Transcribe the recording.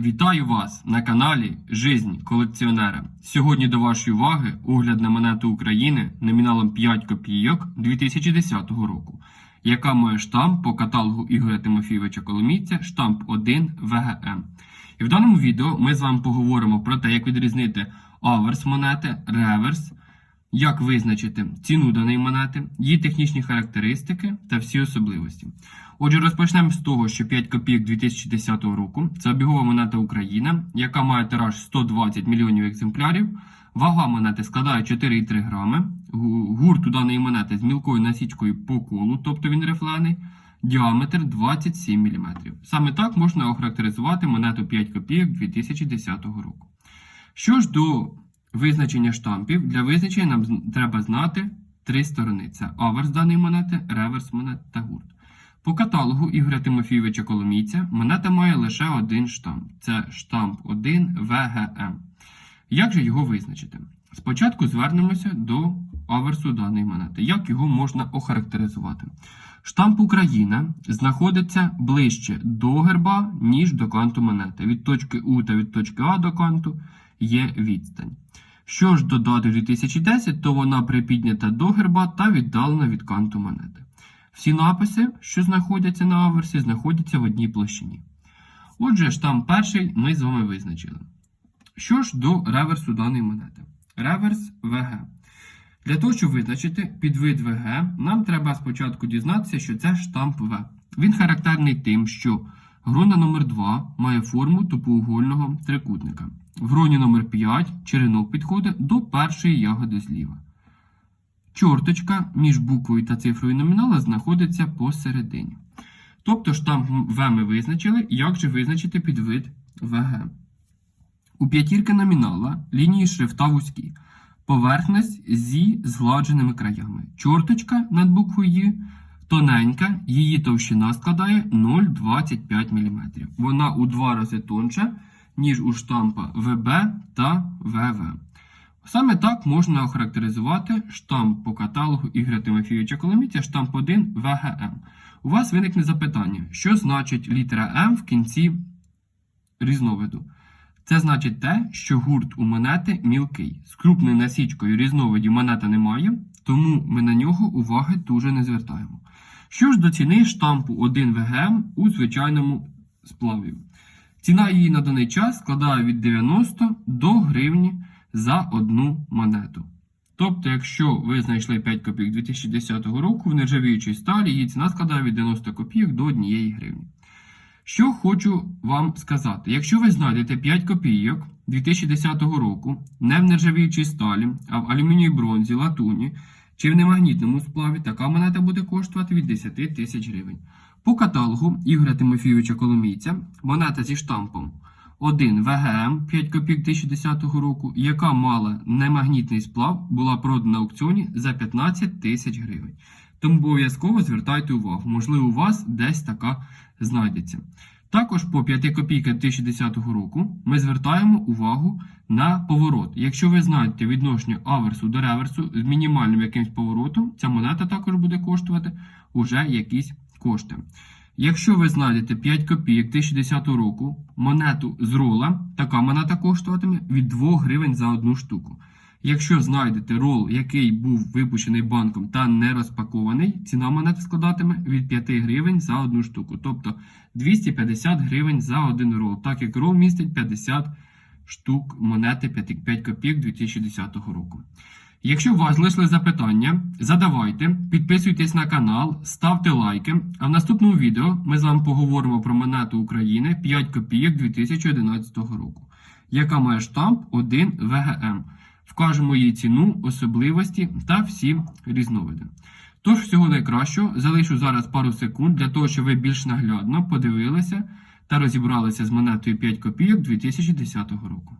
Вітаю вас на каналі Жизнь колекціонера. Сьогодні до вашої уваги огляд на монету України номіналом 5 копійок 2010 року, яка має штамп по каталогу Ігоря Тимофійовича Коломійця штамп 1 ВГМ. І в даному відео ми з вами поговоримо про те, як відрізнити аверс монети, реверс, як визначити ціну даної монети, її технічні характеристики та всі особливості. Отже, розпочнемо з того, що 5 копійок 2010 року це обігова монета Україна, яка має тираж 120 мільйонів екземплярів. Вага монети складає 4,3 грами. Гурт у даної монети з мілкою насічкою по колу, тобто він рифлений. Діаметр 27 мм. Саме так можна охарактеризувати монету 5 копійок 2010 року. Що ж до визначення штампів, для визначення нам треба знати три сторони: це аверс даної монети, реверс монет та гурт. По каталогу Ігоря Тимофійовича Коломійця монета має лише один штамп це штамп 1 ВГМ. Як же його визначити? Спочатку звернемося до аверсу даної монети. Як його можна охарактеризувати? Штамп Україна знаходиться ближче до герба, ніж до канту монети. Від точки У та від точки А до канту є відстань. Що ж до дати 2010, то вона припіднята до герба та віддалена від канту монети. Всі написи, що знаходяться на аверсі, знаходяться в одній площині. Отже, штамп перший ми з вами визначили. Що ж до реверсу даної монети? Реверс ВГ. Для того, щоб визначити підвид ВГ, нам треба спочатку дізнатися, що це штамп В. Він характерний тим, що грона номер 2 має форму тупоугольного трикутника. В гроні номер 5 черенок підходить до першої ягоди зліва. Чорточка між буквою та цифрою номінала знаходиться посередині. Тобто штамп В ми визначили, як же визначити підвид ВГ. У п'ятірки номінала лінії шрифта вузькі. Поверхність зі згладженими краями. Чорточка над буквою «Й» тоненька, її товщина складає 0,25 мм. Вона у два рази тонша, ніж у штампа ВБ та ВВ. Саме так можна охарактеризувати штамп по каталогу Ігоря Тимофійовича Коломійця, штамп 1 ВГМ. У вас виникне запитання, що значить літера М в кінці різновиду? Це значить те, що гурт у монети мілкий. З крупною насічкою різновидів монета немає, тому ми на нього уваги дуже не звертаємо. Що ж до ціни штампу 1 ВГМ у звичайному сплаві? Ціна її на даний час складає від 90 до гривні за одну монету. Тобто, якщо ви знайшли 5 копійок 2010 року в нержавіючій сталі, її ціна складає від 90 копійок до 1 гривні. Що хочу вам сказати, якщо ви знайдете 5 копійок 2010 року не в нержавіючій сталі, а в алюмінієвій бронзі, латуні чи в немагнітному сплаві, така монета буде коштувати від 10 тисяч гривень. По каталогу Ігоря Тимофійовича Коломійця монета зі штампом 1 ВГМ 5 копійок 2010 року, яка мала немагнітний сплав, була продана на аукціоні за 15 тисяч гривень. Тому обов'язково звертайте увагу, можливо, у вас десь така знайдеться. Також по 5 копійках 2010 року ми звертаємо увагу на поворот. Якщо ви знаєте відношення аверсу до реверсу з мінімальним якимсь поворотом, ця монета також буде коштувати уже якісь кошти. Якщо ви знайдете 5 копійок 2010 року монету з рола, така монета коштуватиме від 2 гривень за одну штуку. Якщо знайдете рол, який був випущений банком та не розпакований, ціна монети складатиме від 5 гривень за одну штуку, тобто 250 гривень за один рол, так як рол містить 50 штук монети 5, 5 копійок 2010 року. Якщо у вас залишили запитання, задавайте, підписуйтесь на канал, ставте лайки. А в наступному відео ми з вами поговоримо про монету України 5 копійок 2011 року, яка має штамп 1 ВГМ. Вкажемо її ціну, особливості та всі різновиди. Тож, всього найкращого, залишу зараз пару секунд для того, щоб ви більш наглядно подивилися та розібралися з монетою 5 копійок 2010 року.